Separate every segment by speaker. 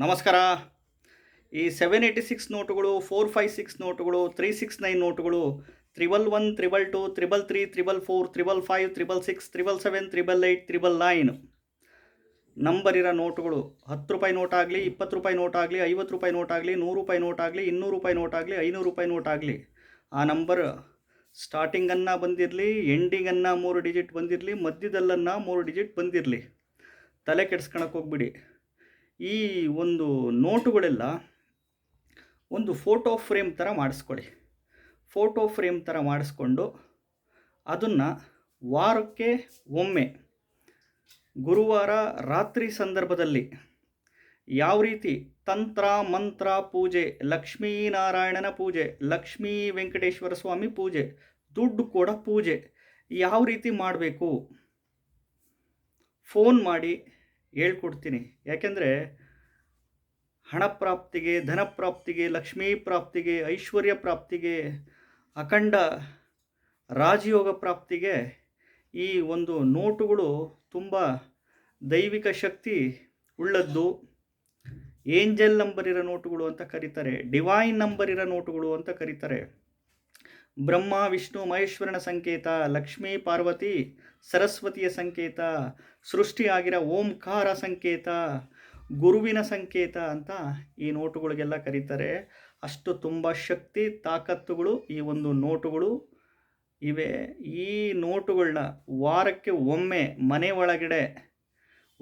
Speaker 1: ನಮಸ್ಕಾರ. ಈ seven eighty six ನೋಟುಗಳು ಫೋರ್ ಫೈವ್ ಸಿಕ್ಸ್ ನೋಟುಗಳು ತ್ರೀ ಸಿಕ್ಸ್ ನೈನ್ ನೋಟುಗಳು triple one triple two triple three triple four triple five triple six triple seven triple eight triple nine number ಇರೋ ನೋಟುಗಳು, ಹತ್ತು ರೂಪಾಯಿ note ಆಗಲಿ, ಇಪ್ಪತ್ತು ರೂಪಾಯಿ ನೋಟ್ ಆಗಲಿ, ಐವತ್ತು ರೂಪಾಯಿ ನೋಟ್ ಆಗಲಿ, ನೂರು ರೂಪಾಯಿ ನೋಟ್ ಆಗಲಿ, ಇನ್ನೂರು ರೂಪಾಯಿ ನೋಟ್ ಆಗಲಿ, ಐನೂರು ರೂಪಾಯಿ ನೋಟ್ ಆಗಲಿ. ಆ ನಂಬರ್ ಸ್ಟಾರ್ಟಿಂಗನ್ನು ಬಂದಿರಲಿ ಎಂಡಿಂಗನ್ನು ಮೂರು ಡಿಜಿಟ್ ಬಂದಿರಲಿ, ಮಧ್ಯದಲ್ಲನ್ನು ಮೂರು ಡಿಜಿಟ್ ಬಂದಿರಲಿ. ತಲೆ ಕೆಡ್ಸ್ಕೊಳಕ್ಕೆ ಹೋಗ್ಬಿಡಿ. ಈ ಒಂದು ನೋಟುಗಳೆಲ್ಲ ಒಂದು ಫೋಟೋ ಫ್ರೇಮ್ ಥರ ಮಾಡಿಸ್ಕೊಳ್ಳಿ ಫೋಟೋ ಫ್ರೇಮ್ ಥರ ಮಾಡಿಸ್ಕೊಂಡು ಅದನ್ನು ವಾರಕ್ಕೆ ಒಮ್ಮೆ ಗುರುವಾರ ರಾತ್ರಿ ಸಂದರ್ಭದಲ್ಲಿ ಯಾವ ರೀತಿ ತಂತ್ರ, ಮಂತ್ರ, ಪೂಜೆ, ಲಕ್ಷ್ಮೀನಾರಾಯಣನ ಪೂಜೆ, ಲಕ್ಷ್ಮೀ ವೆಂಕಟೇಶ್ವರ ಸ್ವಾಮಿ ಪೂಜೆ, ದುಡ್ಡು ಕೂಡ ಪೂಜೆ, ಯಾವ ರೀತಿ ಮಾಡಬೇಕು? ಫೋನ್ ಮಾಡಿ ಹೇಳ್ಕೊಡ್ತೀನಿ. ಯಾಕೆಂದರೆ ಹಣ ಪ್ರಾಪ್ತಿಗೆ, ಧನ ಪ್ರಾಪ್ತಿಗೆ, ಲಕ್ಷ್ಮೀ ಪ್ರಾಪ್ತಿಗೆ, ಐಶ್ವರ್ಯ ಪ್ರಾಪ್ತಿಗೆ, ಅಖಂಡ ರಾಜಯೋಗ ಪ್ರಾಪ್ತಿಗೆ ಈ ಒಂದು ನೋಟುಗಳು ತುಂಬ ದೈವಿಕ ಶಕ್ತಿ ಉಳ್ಳದ್ದು. ಏಂಜಲ್ ನಂಬರ್ ಇರೋ ನೋಟುಗಳು ಅಂತ ಕರೀತಾರೆ, ಡಿವೈನ್ ನಂಬರ್ ಇರೋ ನೋಟುಗಳು ಅಂತ ಕರೀತಾರೆ. ಬ್ರಹ್ಮ, ವಿಷ್ಣು, ಮಹೇಶ್ವರನ ಸಂಕೇತ, ಲಕ್ಷ್ಮೀ, ಪಾರ್ವತಿ, ಸರಸ್ವತಿಯ ಸಂಕೇತ, ಸೃಷ್ಟಿಯಾಗಿರೋ ಓಂಕಾರ ಸಂಕೇತ, ಗುರುವಿನ ಸಂಕೇತ ಅಂತ ಈ ನೋಟುಗಳಿಗೆಲ್ಲ ಕರೀತಾರೆ. ಅಷ್ಟು ತುಂಬ ಶಕ್ತಿ, ತಾಕತ್ತುಗಳು ಈ ಒಂದು ನೋಟುಗಳು ಇವೆ. ಈ ನೋಟುಗಳನ್ನ ವಾರಕ್ಕೆ ಒಮ್ಮೆ ಮನೆ ಒಳಗಡೆ,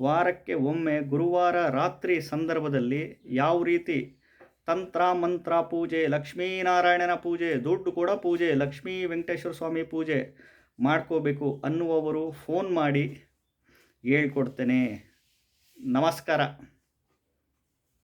Speaker 1: ವಾರಕ್ಕೆ ಒಮ್ಮೆ ಗುರುವಾರ ರಾತ್ರಿ ಸಂದರ್ಭದಲ್ಲಿ ಯಾವ ರೀತಿ ತಂತ್ರ, ಮಂತ್ರ, ಪೂಜೆ ಲಕ್ಷ್ಮೀನಾರಾಯಣನ ಪೂಜೆ, ದುಡ್ಡು ಕೂಡ ಪೂಜೆ, ಲಕ್ಷ್ಮೀ ವೆಂಕಟೇಶ್ವರ ಸ್ವಾಮಿ ಪೂಜೆ ಮಾಡ್ಕೋಬೇಕು ಅನ್ನುವವರು ಫೋನ್ ಮಾಡಿ ಹೇಳ್ಕೊಡ್ತೇನೆ. ನಮಸ್ಕಾರ.